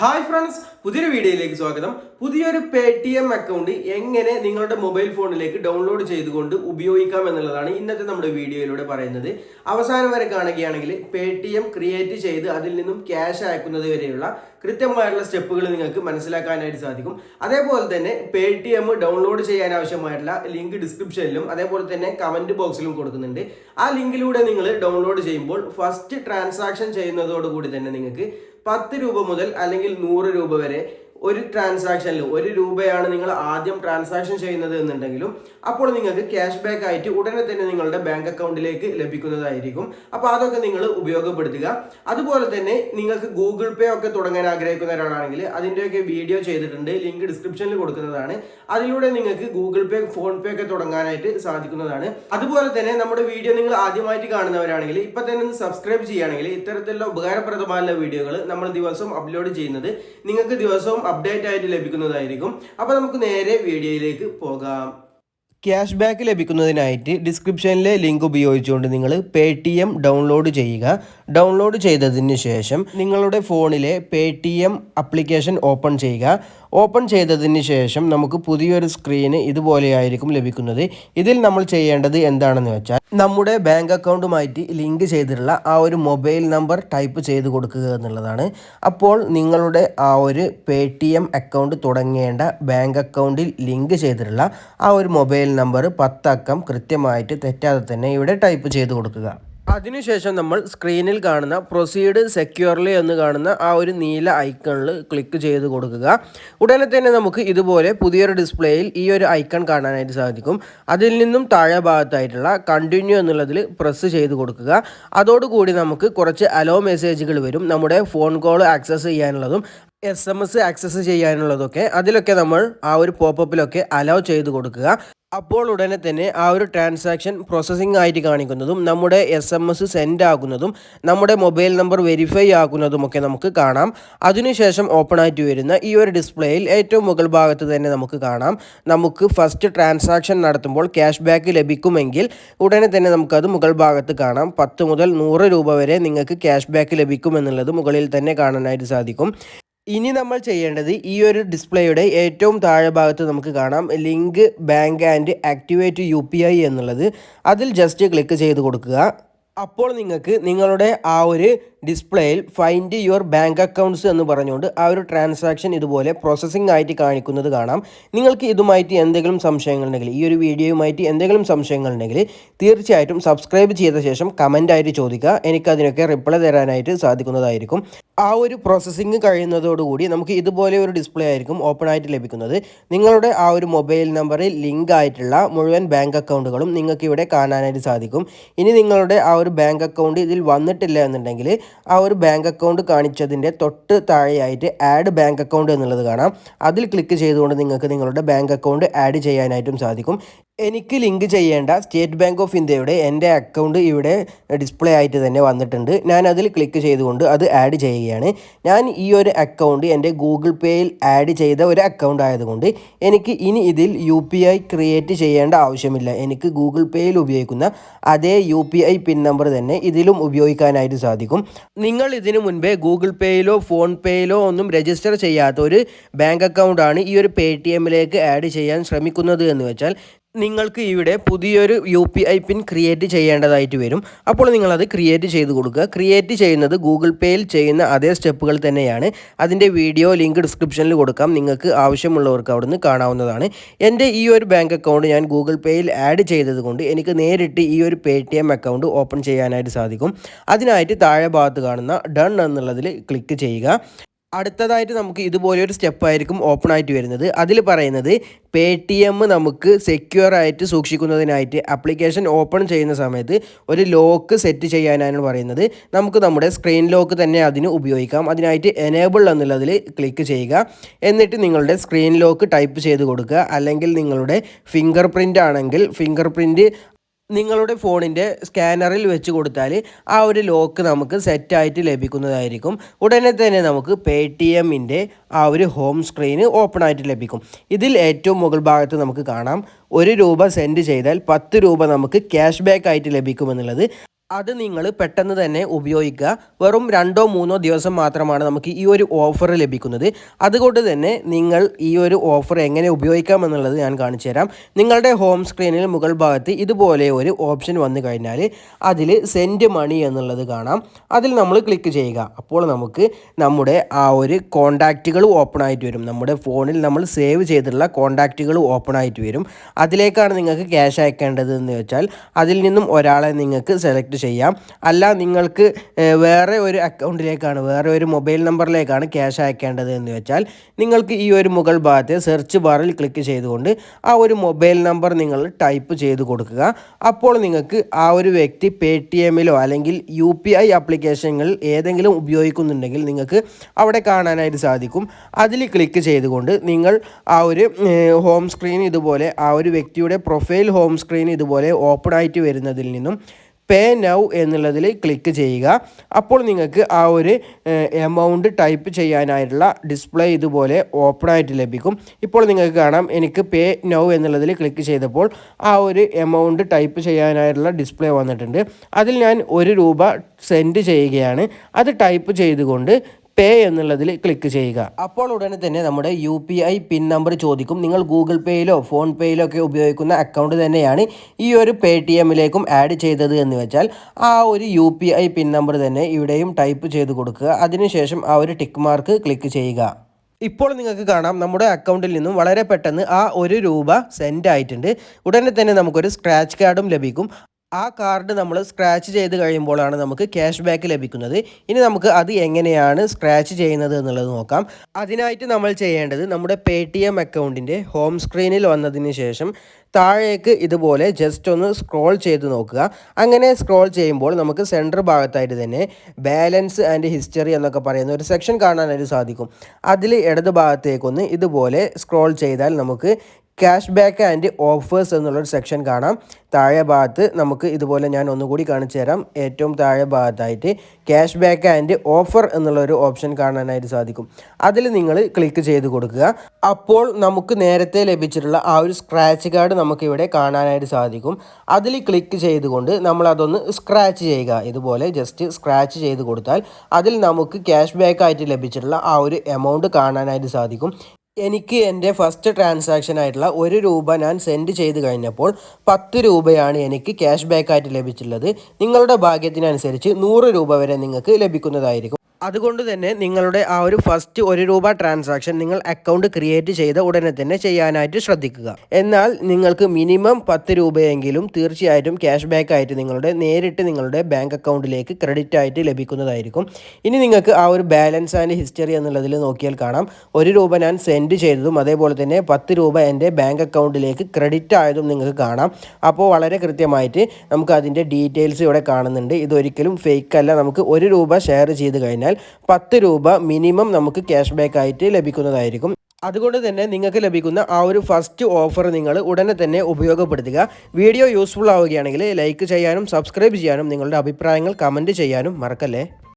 Hi friends പുതിയൊരു വീഡിയോയിലേക്ക് സ്വാഗതം. പുതിയൊരു പേ ടി എം അക്കൗണ്ട് എങ്ങനെ നിങ്ങളുടെ മൊബൈൽ ഫോണിലേക്ക് ഡൗൺലോഡ് ചെയ്തുകൊണ്ട് ഉപയോഗിക്കാം എന്നുള്ളതാണ് ഇന്നത്തെ നമ്മുടെ വീഡിയോയിലൂടെ പറയുന്നത്. അവസാനം വരെ കാണുകയാണെങ്കിൽ പേ ടി എം ക്രിയേറ്റ് ചെയ്ത് അതിൽ നിന്നും ക്യാഷ് അയക്കുന്നത് വരെയുള്ള കൃത്യമായിട്ടുള്ള സ്റ്റെപ്പുകൾ നിങ്ങൾക്ക് മനസ്സിലാക്കാനായിട്ട് സാധിക്കും. അതേപോലെ തന്നെ പേ ടി എം ഡൗൺലോഡ് ചെയ്യാൻ ആവശ്യമായിട്ടുള്ള ലിങ്ക് ഡിസ്ക്രിപ്ഷനിലും അതേപോലെ തന്നെ കമന്റ് ബോക്സിലും കൊടുക്കുന്നുണ്ട്. ആ ലിങ്കിലൂടെ നിങ്ങൾ ഡൗൺലോഡ് ചെയ്യുമ്പോൾ ഫസ്റ്റ് ട്രാൻസാക്ഷൻ ചെയ്യുന്നതോടുകൂടി തന്നെ നിങ്ങൾക്ക് പത്ത് രൂപ മുതൽ അല്ലെങ്കിൽ നൂറ് രൂപ വരെ ഒരു ട്രാൻസാക്ഷനിൽ ഒരു രൂപയാണ് നിങ്ങൾ ആദ്യം ട്രാൻസാക്ഷൻ ചെയ്യുന്നത് എന്നുണ്ടെങ്കിലും അപ്പോൾ നിങ്ങൾക്ക് ക്യാഷ് ബാക്ക് ആയിട്ട് ഉടനെ തന്നെ നിങ്ങളുടെ ബാങ്ക് അക്കൗണ്ടിലേക്ക് ലഭിക്കുന്നതായിരിക്കും. അപ്പോൾ അതൊക്കെ നിങ്ങൾ ഉപയോഗപ്പെടുത്തുക. അതുപോലെ തന്നെ നിങ്ങൾക്ക് ഗൂഗിൾ പേ ഒക്കെ തുടങ്ങാൻ ആഗ്രഹിക്കുന്ന ഒരാളാണെങ്കിൽ അതിന്റെയൊക്കെ വീഡിയോ ചെയ്തിട്ടുണ്ട്. ലിങ്ക് ഡിസ്ക്രിപ്ഷനിൽ കൊടുക്കുന്നതാണ്. അതിലൂടെ നിങ്ങൾക്ക് ഗൂഗിൾ പേ ഫോൺ പേ ഒക്കെ തുടങ്ങാനായിട്ട് സാധിക്കുന്നതാണ്. അതുപോലെ തന്നെ നമ്മുടെ വീഡിയോ നിങ്ങൾ ആദ്യമായിട്ട് കാണുന്നവരാണെങ്കിൽ ഇപ്പം തന്നെ ഒന്ന് സബ്സ്ക്രൈബ് ചെയ്യുകയാണെങ്കിൽ ഇത്തരത്തിലുള്ള ഉപകാരപ്രദമായ വീഡിയോകൾ നമ്മൾ ദിവസവും അപ്ലോഡ് ചെയ്യുന്നത് നിങ്ങൾക്ക് ദിവസവും അപ്ഡേറ്റ് ആയിട്ട് ലഭിക്കുന്നതായിരിക്കും. അപ്പോൾ നമുക്ക് നേരെ വീഡിയോയിലേക്ക് പോകാം. ക്യാഷ് ബാക്ക് ലഭിക്കുന്നതിനായിട്ട് ഡിസ്ക്രിപ്ഷനിലെ ലിങ്ക് ഉപയോഗിച്ചുകൊണ്ട് നിങ്ങൾ പേ ടി എം ഡൗൺലോഡ് ചെയ്യുക. ഡൗൺലോഡ് ചെയ്തതിന് ശേഷം നിങ്ങളുടെ ഫോണിലെ Paytm application open ചെയ്യുക. ഓപ്പൺ ചെയ്തതിന് ശേഷം നമുക്ക് പുതിയൊരു സ്ക്രീന് ഇതുപോലെയായിരിക്കും ലഭിക്കുന്നത്. ഇതിൽ നമ്മൾ ചെയ്യേണ്ടത് എന്താണെന്ന് വെച്ചാൽ നമ്മുടെ ബാങ്ക് അക്കൗണ്ടുമായിട്ട് ലിങ്ക് ചെയ്തിട്ടുള്ള ആ ഒരു മൊബൈൽ നമ്പർ ടൈപ്പ് ചെയ്ത് കൊടുക്കുക എന്നുള്ളതാണ്. അപ്പോൾ നിങ്ങളുടെ ആ ഒരു പേ അക്കൗണ്ട് തുടങ്ങേണ്ട ബാങ്ക് അക്കൗണ്ടിൽ ലിങ്ക് ചെയ്തിട്ടുള്ള ആ ഒരു മൊബൈൽ നമ്പർ പത്തക്കം കൃത്യമായിട്ട് തെറ്റാതെ തന്നെ ഇവിടെ ടൈപ്പ് ചെയ്ത് കൊടുക്കുക. അതിനുശേഷം നമ്മൾ സ്ക്രീനിൽ കാണുന്ന പ്രൊസീഡ് സെക്യൂർലി എന്ന് കാണുന്ന ആ ഒരു നീല ഐക്കണിൽ ക്ലിക്ക് ചെയ്ത് കൊടുക്കുക. ഉടനെ തന്നെ നമുക്ക് ഇതുപോലെ പുതിയൊരു ഡിസ്പ്ലേയിൽ ഈ ഒരു ഐക്കൺ കാണാനായിട്ട് സാധിക്കും. അതിൽ നിന്നും താഴെ ഭാഗത്തായിട്ടുള്ള കണ്ടിന്യൂ എന്നുള്ളതിൽ പ്രസ് ചെയ്ത് കൊടുക്കുക. അതോടുകൂടി നമുക്ക് കുറച്ച് അലോ മെസ്സേജുകൾ വരും. നമ്മുടെ ഫോൺ കോൾ ആക്സസ് ചെയ്യാനുള്ളതും എസ് എം എസ് ആക്സസ് ചെയ്യാനുള്ളതൊക്കെ അതിലൊക്കെ നമ്മൾ ആ ഒരു പോപ്പപ്പിലൊക്കെ അലോ ചെയ്ത് കൊടുക്കുക. അപ്പോൾ ഉടനെ തന്നെ ആ ഒരു ട്രാൻസാക്ഷൻ പ്രോസസ്സിംഗ് ആയിട്ട് കാണിക്കുന്നതും നമ്മുടെ എസ് എം എസ് സെൻഡ് ആകുന്നതും നമ്മുടെ മൊബൈൽ നമ്പർ വെരിഫൈ ആക്കുന്നതുമൊക്കെ നമുക്ക് കാണാം. അതിനുശേഷം ഓപ്പൺ ആയിട്ട് വരുന്ന ഈ ഒരു ഡിസ്പ്ലേയിൽ ഏറ്റവും മുകൾ ഭാഗത്ത് തന്നെ നമുക്ക് കാണാം. നമുക്ക് ഫസ്റ്റ് ട്രാൻസാക്ഷൻ നടത്തുമ്പോൾ ക്യാഷ് ബാക്ക് ലഭിക്കുമെങ്കിൽ ഉടനെ തന്നെ നമുക്കത് മുകൾ ഭാഗത്ത് കാണാം. പത്ത് മുതൽ നൂറ് രൂപ വരെ നിങ്ങൾക്ക് ക്യാഷ് ബാക്ക് ലഭിക്കുമെന്നുള്ളത് മുകളിൽ തന്നെ കാണാനായിട്ട് സാധിക്കും. ഇനി നമ്മൾ ചെയ്യേണ്ടത് ഈ ഒരു ഡിസ്പ്ലേയുടെ ഏറ്റവും താഴെ ഭാഗത്ത് നമുക്ക് കാണാം link bank and activate U എന്നുള്ളത്. അതിൽ ജസ്റ്റ് ക്ലിക്ക് ചെയ്ത് കൊടുക്കുക. അപ്പോൾ നിങ്ങൾക്ക് നിങ്ങളുടെ ആ ഒരു ഡിസ്പ്ലേയിൽ ഫൈൻഡ് യുവർ ബാങ്ക് അക്കൗണ്ട്സ് എന്ന് പറഞ്ഞുകൊണ്ട് ആ ഒരു ട്രാൻസാക്ഷൻ ഇതുപോലെ പ്രോസസ്സിംഗ് ആയിട്ട് കാണിക്കുന്നത് കാണാം. നിങ്ങൾക്ക് ഇതുമായിട്ട് എന്തെങ്കിലും സംശയങ്ങളുണ്ടെങ്കിൽ ഈ ഒരു വീഡിയോയുമായിട്ട് എന്തെങ്കിലും സംശയങ്ങളുണ്ടെങ്കിൽ തീർച്ചയായിട്ടും സബ്സ്ക്രൈബ് ചെയ്ത ശേഷം കമന്റായിട്ട് ചോദിക്കുക. എനിക്കതിനൊക്കെ റിപ്ലൈ തരാനായിട്ട് സാധിക്കുന്നതായിരിക്കും. ആ ഒരു പ്രോസസ്സിംഗ് കഴിയുന്നതോടുകൂടി നമുക്ക് ഇതുപോലെ ഒരു ഡിസ്പ്ലേ ആയിരിക്കും ഓപ്പൺ ആയിട്ട് ലഭിക്കുന്നത്. നിങ്ങളുടെ ആ ഒരു മൊബൈൽ നമ്പറിൽ ലിങ്ക് ആയിട്ടുള്ള മുഴുവൻ ബാങ്ക് അക്കൗണ്ടുകളും നിങ്ങൾക്ക് ഇവിടെ കാണാനായിട്ട് സാധിക്കും. ഇനി നിങ്ങളുടെ ആ ഒരു ബാങ്ക് അക്കൗണ്ട് ഇതിൽ വന്നിട്ടില്ല എന്നുണ്ടെങ്കിൽ ആ ഒരു ബാങ്ക് അക്കൗണ്ട് കാണിച്ചതിന്റെ തൊട്ട് താഴെയായിട്ട് ആഡ് ബാങ്ക് അക്കൗണ്ട് എന്നുള്ളത് കാണാം. അതിൽ ക്ലിക്ക് ചെയ്തുകൊണ്ട് നിങ്ങൾക്ക് നിങ്ങളുടെ ബാങ്ക് അക്കൗണ്ട് ആഡ് ചെയ്യാനായിട്ടും സാധിക്കും. എനിക്ക് ലിങ്ക് ചെയ്യേണ്ട സ്റ്റേറ്റ് ബാങ്ക് ഓഫ് ഇന്ത്യയുടെ എന്റെ അക്കൗണ്ട് ഇവിടെ ഡിസ്പ്ലേ ആയിട്ട് തന്നെ വന്നിട്ടുണ്ട്. ഞാൻ അതിൽ ക്ലിക്ക് ചെയ്തുകൊണ്ട് അത് ആഡ് ചെയ്യുകയാണ്. ഞാൻ ഈ ഒരു അക്കൗണ്ട് എന്റെ ഗൂഗിൾ പേയിൽ ആഡ് ചെയ്ത ഒരു അക്കൗണ്ട് ആയതുകൊണ്ട് എനിക്ക് ഇനി ഇതിൽ യു പി ഐ ക്രിയേറ്റ് ചെയ്യേണ്ട ആവശ്യമില്ല. എനിക്ക് ഗൂഗിൾ പേയിൽ ഉപയോഗിക്കുന്ന അതേ U P I PIN number തന്നെ ഇതിലും ഉപയോഗിക്കാനായിട്ട് സാധിക്കും. നിങ്ങൾ ഇതിനു മുൻപേ ഗൂഗിൾ പേയിലോ ഫോൺ പേയിലോ ഒന്നും രജിസ്റ്റർ ചെയ്യാത്ത ഒരു ബാങ്ക് അക്കൗണ്ടാണ് ഈ ഒരു പേ ടി എമ്മിലേക്ക് ആഡ് ചെയ്യാൻ ശ്രമിക്കുന്നത് എന്ന് വെച്ചാൽ നിങ്ങൾക്ക് ഇവിടെ പുതിയൊരു U P I PIN create ചെയ്യേണ്ടതായിട്ട് വരും. അപ്പോൾ നിങ്ങളത് ക്രിയേറ്റ് ചെയ്ത് കൊടുക്കുക. ക്രിയേറ്റ് ചെയ്യുന്നത് ഗൂഗിൾ പേയിൽ ചെയ്യുന്ന അതേ സ്റ്റെപ്പുകൾ തന്നെയാണ്. അതിന്റെ വീഡിയോ ലിങ്ക് ഡിസ്ക്രിപ്ഷനിൽ കൊടുക്കാം. നിങ്ങൾക്ക് ആവശ്യമുള്ളവർക്ക് അവിടുന്ന് കാണാവുന്നതാണ്. എന്റെ ഈ ഒരു ബാങ്ക് അക്കൗണ്ട് ഞാൻ ഗൂഗിൾ പേയിൽ ആഡ് ചെയ്തതുകൊണ്ട് എനിക്ക് നേരിട്ട് ഈ ഒരു Paytm account open ചെയ്യാനായിട്ട് സാധിക്കും. അതിനായിട്ട് താഴെ ഭാഗത്ത് കാണുന്ന ഡൺ എന്നുള്ളതിൽ ക്ലിക്ക് ചെയ്യുക. അടുത്തതായിട്ട് നമുക്ക് ഇതുപോലെ ഒരു സ്റ്റെപ്പ് ആയിരിക്കും ഓപ്പൺ ആയിട്ട് വരുന്നത്. അതിൽ പറയുന്നത് പേ ടി എം നമുക്ക് സെക്യൂർ ആയിട്ട് സൂക്ഷിക്കുന്നതിനായിട്ട് ആപ്ലിക്കേഷൻ ഓപ്പൺ ചെയ്യുന്ന സമയത്ത് ഒരു ലോക്ക് സെറ്റ് ചെയ്യാനാണ് പറയുന്നത്. നമുക്ക് നമ്മുടെ സ്ക്രീൻ ലോക്ക് തന്നെ അതിന് ഉപയോഗിക്കാം. അതിനായിട്ട് എനേബിൾ എന്നുള്ളതിൽ ക്ലിക്ക് ചെയ്യുക. എന്നിട്ട് നിങ്ങളുടെ സ്ക്രീൻ ലോക്ക് ടൈപ്പ് ചെയ്ത് കൊടുക്കുക. അല്ലെങ്കിൽ നിങ്ങളുടെ ഫിംഗർ പ്രിന്റ് ആണെങ്കിൽ ഫിംഗർ നിങ്ങളുടെ ഫോണിന്റെ സ്കാനറിൽ വെച്ച് കൊടുത്താൽ ആ ഒരു ലോക്ക് നമുക്ക് സെറ്റായിട്ട് ലഭിക്കുന്നതായിരിക്കും. ഉടനെ തന്നെ നമുക്ക് പേ ടി എമ്മിന്റെ ആ ഒരു ഹോം സ്ക്രീന് ഓപ്പൺ ആയിട്ട് ലഭിക്കും. ഇതിൽ ഏറ്റവും മുകൾ ഭാഗത്ത് നമുക്ക് കാണാം. ഒരു രൂപ സെൻഡ് ചെയ്താൽ പത്ത് രൂപ നമുക്ക് ക്യാഷ് ബാക്ക് ആയിട്ട് ലഭിക്കുമെന്നുള്ളത് അത് നിങ്ങൾ പെട്ടെന്ന് തന്നെ ഉപയോഗിക്കുക. വെറും രണ്ടോ മൂന്നോ ദിവസം മാത്രമാണ് നമുക്ക് ഈ ഒരു ഓഫർ ലഭിക്കുന്നത്. അതുകൊണ്ട് തന്നെ നിങ്ങൾ ഈ ഒരു ഓഫർ എങ്ങനെ ഉപയോഗിക്കാം എന്നുള്ളത് ഞാൻ കാണിച്ചു തരാം. നിങ്ങളുടെ ഹോം സ്ക്രീനിൽ മുകൾ ഭാഗത്ത് ഇതുപോലെ ഒരു ഓപ്ഷൻ വന്നു കഴിഞ്ഞാൽ അതിൽ സെൻഡ് മണി എന്നുള്ളത് കാണാം. അതിൽ നമ്മൾ ക്ലിക്ക് ചെയ്യുക. അപ്പോൾ നമുക്ക് നമ്മുടെ ആ ഒരു കോണ്ടാക്റ്റുകൾ ഓപ്പൺ ആയിട്ട് വരും. നമ്മുടെ ഫോണിൽ നമ്മൾ സേവ് ചെയ്തിട്ടുള്ള കോണ്ടാക്റ്റുകൾ ഓപ്പൺ ആയിട്ട് വരും. അതിലേക്കാണ് നിങ്ങൾക്ക് ക്യാഷ് അയക്കേണ്ടത് എന്ന് വെച്ചാൽ അതിൽ നിന്നും ഒരാളെ നിങ്ങൾക്ക് സെലക്ട് ചെയ്യാം. അല്ല നിങ്ങൾക്ക് വേറെ ഒരു അക്കൗണ്ടിലേക്കാണ് വേറെ ഒരു മൊബൈൽ നമ്പറിലേക്കാണ് ക്യാഷ് അയക്കേണ്ടത് എന്ന് വെച്ചാൽ നിങ്ങൾക്ക് ഈ ഒരു മുകൾ ഭാഗത്തെ സെർച്ച് ബാറിൽ ക്ലിക്ക് ചെയ്തുകൊണ്ട് ആ ഒരു മൊബൈൽ നമ്പർ നിങ്ങൾ ടൈപ്പ് ചെയ്ത് കൊടുക്കുക. അപ്പോൾ നിങ്ങൾക്ക് ആ ഒരു വ്യക്തി പേ ടി എമ്മിലോ അല്ലെങ്കിൽ യു പി ഐ ആപ്ലിക്കേഷനുകൾ ഏതെങ്കിലും ഉപയോഗിക്കുന്നുണ്ടെങ്കിൽ നിങ്ങൾക്ക് അവിടെ കാണാനായിട്ട് സാധിക്കും. അതിൽ ക്ലിക്ക് ചെയ്തുകൊണ്ട് നിങ്ങൾ ആ ഒരു ഹോം സ്ക്രീൻ ഇതുപോലെ ആ ഒരു വ്യക്തിയുടെ പ്രൊഫൈൽ ഹോം സ്ക്രീൻ ഇതുപോലെ ഓപ്പൺ ആയിട്ട് വരുന്നതിൽ നിന്നും പേ നൗ എന്നുള്ളതിൽ ക്ലിക്ക് ചെയ്യുക. അപ്പോൾ നിങ്ങൾക്ക് ആ ഒരു എമൗണ്ട് ടൈപ്പ് ചെയ്യാനായിട്ടുള്ള ഡിസ്പ്ലേ ഇതുപോലെ ഓപ്പൺ ആയിട്ട് ലഭിക്കും. ഇപ്പോൾ നിങ്ങൾക്ക് കാണാം എനിക്ക് പേ നൗ എന്നുള്ളതിൽ ക്ലിക്ക് ചെയ്തപ്പോൾ ആ ഒരു എമൗണ്ട് ടൈപ്പ് ചെയ്യാനായിട്ടുള്ള ഡിസ്പ്ലേ വന്നിട്ടുണ്ട്. അതിൽ ഞാൻ ഒരു രൂപ സെൻഡ് ചെയ്യുകയാണ്. അത് ടൈപ്പ് ചെയ്തുകൊണ്ട് പേ എന്നുള്ളതിൽ ക്ലിക്ക് ചെയ്യുക. അപ്പോൾ ഉടനെ തന്നെ നമ്മുടെ U P I PIN number ചോദിക്കും. നിങ്ങൾ ഗൂഗിൾ പേയിലോ ഫോൺ പേയിലോ ഒക്കെ ഉപയോഗിക്കുന്ന അക്കൗണ്ട് തന്നെയാണ് ഈ ഒരു പേ ടി എമ്മിലേക്കും ആഡ് ചെയ്തത് എന്ന് വെച്ചാൽ ആ ഒരു U P I PIN number തന്നെ ഇവിടെയും ടൈപ്പ് ചെയ്ത് കൊടുക്കുക. അതിനുശേഷം ആ ഒരു ടിക്ക് മാർക്ക് ക്ലിക്ക് ചെയ്യുക. ഇപ്പോൾ നിങ്ങൾക്ക് കാണാം നമ്മുടെ അക്കൗണ്ടിൽ നിന്നും വളരെ പെട്ടെന്ന് ആ ഒരു രൂപ സെൻഡ് ആയിട്ടുണ്ട്. ഉടനെ തന്നെ നമുക്കൊരു സ്ക്രാച്ച് കാർഡും ലഭിക്കും. ആ കാർഡ് നമ്മൾ സ്ക്രാച്ച് ചെയ്ത് കഴിയുമ്പോഴാണ് നമുക്ക് ക്യാഷ് ബാക്ക് ലഭിക്കുന്നത്. ഇനി നമുക്ക് അത് എങ്ങനെയാണ് സ്ക്രാച്ച് ചെയ്യുന്നത് എന്നുള്ളത് നോക്കാം. അതിനായിട്ട് നമ്മൾ ചെയ്യേണ്ടത് നമ്മുടെ പേ ടി എം അക്കൗണ്ടിന്റെ ഹോം സ്ക്രീനിൽ വന്നതിന് ശേഷം താഴേക്ക് ഇതുപോലെ ജസ്റ്റ് ഒന്ന് സ്ക്രോൾ ചെയ്ത് നോക്കുക. അങ്ങനെ സ്ക്രോൾ ചെയ്യുമ്പോൾ നമുക്ക് സെന്റർ ഭാഗത്തായിട്ട് തന്നെ ബാലൻസ് ആൻഡ് ഹിസ്റ്ററി എന്നൊക്കെ പറയുന്ന ഒരു സെക്ഷൻ കാണാനായിട്ട് സാധിക്കും. അതിൽ ഇടത് ഭാഗത്തേക്കൊന്ന് ഇതുപോലെ സ്ക്രോൾ ചെയ്താൽ നമുക്ക് ക്യാഷ് ബാക്ക് ആൻഡ് ഓഫേഴ്സ് എന്നുള്ളൊരു സെക്ഷൻ കാണാം. താഴെ ഭാഗത്ത് നമുക്ക് ഇതുപോലെ ഞാൻ ഒന്നുകൂടി കാണിച്ചു തരാം. ഏറ്റവും താഴെ ഭാഗത്തായിട്ട് ക്യാഷ് ബാക്ക് ആൻഡ് ഓഫർ എന്നുള്ളൊരു ഓപ്ഷൻ കാണാനായിട്ട് സാധിക്കും. അതിൽ നിങ്ങൾ ക്ലിക്ക് ചെയ്ത് കൊടുക്കുക. അപ്പോൾ നമുക്ക് നേരത്തെ ലഭിച്ചിട്ടുള്ള ആ ഒരു സ്ക്രാച്ച് കാർഡ് നമുക്കിവിടെ കാണാനായിട്ട് സാധിക്കും. അതിൽ ക്ലിക്ക് ചെയ്തുകൊണ്ട് നമ്മൾ അതൊന്ന് സ്ക്രാച്ച് ചെയ്യുക. ഇതുപോലെ ജസ്റ്റ് സ്ക്രാച്ച് ചെയ്ത് കൊടുത്താൽ അതിൽ നമുക്ക് ക്യാഷ് ബാക്ക് ആയിട്ട് ലഭിച്ചിട്ടുള്ള ആ ഒരു എമൗണ്ട് കാണാനായിട്ട് സാധിക്കും. എനിക്ക് എന്റെ ഫസ്റ്റ് ട്രാൻസാക്ഷൻ ആയിട്ടുള്ള ഒരു രൂപ ഞാൻ സെൻഡ് ചെയ്ത് കഴിഞ്ഞപ്പോൾ പത്ത് രൂപയാണ് എനിക്ക് ക്യാഷ് ബാക്ക് ആയിട്ട് ലഭിച്ചിട്ടുള്ളത്. നിങ്ങളുടെ ഭാഗ്യത്തിനനുസരിച്ച് നൂറ് രൂപ വരെ നിങ്ങൾക്ക് ലഭിക്കുന്നതായിരിക്കും. അതുകൊണ്ട് തന്നെ നിങ്ങളുടെ ആ ഒരു ഫസ്റ്റ് ഒരു രൂപ ട്രാൻസാക്ഷൻ നിങ്ങൾ അക്കൗണ്ട് ക്രിയേറ്റ് ചെയ്ത ഉടനെ തന്നെ ചെയ്യാനായിട്ട് ശ്രദ്ധിക്കുക. എന്നാൽ നിങ്ങൾക്ക് മിനിമം പത്ത് രൂപയെങ്കിലും തീർച്ചയായിട്ടും ക്യാഷ് ബാക്ക് ആയിട്ട് നിങ്ങളുടെ നേരിട്ട് നിങ്ങളുടെ ബാങ്ക് അക്കൗണ്ടിലേക്ക് ക്രെഡിറ്റ് ആയിട്ട് ലഭിക്കുന്നതായിരിക്കും. ഇനി നിങ്ങൾക്ക് ആ ഒരു ബാലൻസ് ആൻഡ് ഹിസ്റ്ററി എന്നുള്ളതിൽ നോക്കിയാൽ കാണാം. ഒരു രൂപ ഞാൻ സെൻഡ് ചെയ്തതും അതേപോലെ തന്നെ പത്ത് രൂപ എന്റെ ബാങ്ക് അക്കൗണ്ടിലേക്ക് ക്രെഡിറ്റ് ആയതും നിങ്ങൾക്ക് കാണാം. അപ്പോൾ വളരെ കൃത്യമായിട്ട് നമുക്ക് അതിന്റെ ഡീറ്റെയിൽസ് ഇവിടെ കാണുന്നുണ്ട്. ഇതൊരിക്കലും ഫേക്ക് അല്ല. നമുക്ക് ഒരു രൂപ ഷെയർ ചെയ്ത് കഴിഞ്ഞാൽ പത്ത് രൂപ മിനിമം നമുക്ക് ക്യാഷ് ബാക്ക് ആയിട്ട് ലഭിക്കുന്നതായിരിക്കും. അതുകൊണ്ട് തന്നെ നിങ്ങൾക്ക് ലഭിക്കുന്ന ആ ഒരു ഫസ്റ്റ് ഓഫർ നിങ്ങൾ ഉടനെ തന്നെ ഉപയോഗപ്പെടുത്തുക. വീഡിയോ യൂസ്ഫുൾ ആവുകയാണെങ്കിൽ ലൈക്ക് ചെയ്യാനും സബ്സ്ക്രൈബ് ചെയ്യാനും നിങ്ങളുടെ അഭിപ്രായങ്ങൾ കമന്റ് ചെയ്യാനും മറക്കല്ലേ?